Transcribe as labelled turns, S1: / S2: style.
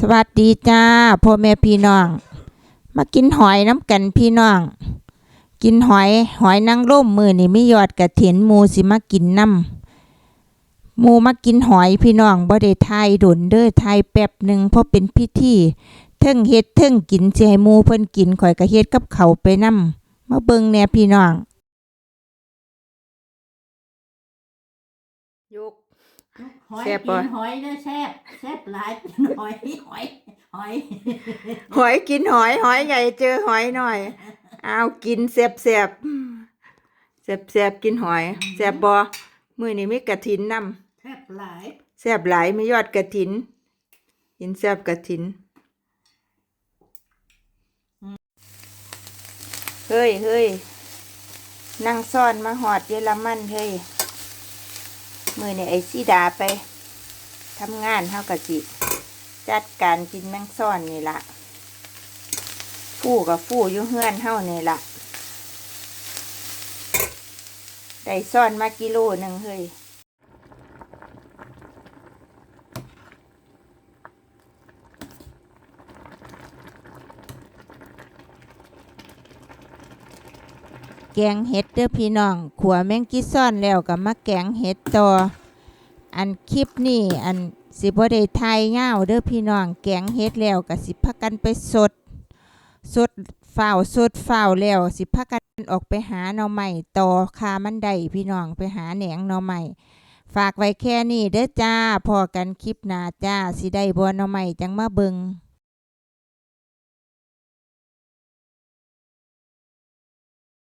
S1: สวัสดีจ้าพ่อแม่พี่น้อง มากินหอยน้ำกันพี่น้อง กินหอยหอยนางร่มมือนี่ไม่ยอดกระเถียนหมูสิมากินน้ำหมูมากินหอยพี่น้องบ่ได้ทายดนเด้อทายแป๊บหนึ่งเพราะเป็นพิธีเทิงเฮ็ดเทิงกินสิให้มูเพิ่นกินข่อยก็เฮ็ดกับเขาไปน้ำมาเบิ่งแน่พี่น้องยก
S2: หอย
S1: แซ่บ
S2: กิ
S1: บ่
S2: นหอยเด้อแซ่บแซ่บหลายกินหอยหอยหอย
S1: หอยกินหอยหอยใหญ่เจอหอยหน่อยเอากินแซ่บแซ่บแซ่บแซ่บกินหอยแซ่บบ่มื้อนี้มีกระถินนำ
S2: แซ่บหลาย
S1: แซ่บหลายมียอดกระถิน กินแซ่บกระถิน เฮ้ยเฮ้ยนั่งซ่อนมาหอดเยอรมันเฮ้ย มือนี่ไอ้ซีดาไปทำงานเฮากะจิจัดการกินแมงซ่อนนี่ละฟู่กับฟู่ยุ่เฮือนเฮานี่ละได้ซ่อนมากิโลหนึ่งเฮ้ย แกงเห็ดเด้อพี่น้อง ขัวแมงกี้ซ่อนแล้วก็มาแกงเห็ดต่อ อันคลิปนี่อันสิบ่ได้ทายยาเด้อพี่น้อง แกงเห็ดแล้วก็สิพากันไปสด สดฝ้าวสดฝ้าวแล้ว สิพากันออกไปหาหน่อใหม่ต่อคามันไดพี่น้องไปหาแหนงหน่อใหม่ฝากไว้แค่นี้เด้อจ้าพอกันคลิปหน้าจ้าสิได้บ่หน่อใหม่จังมาเบิง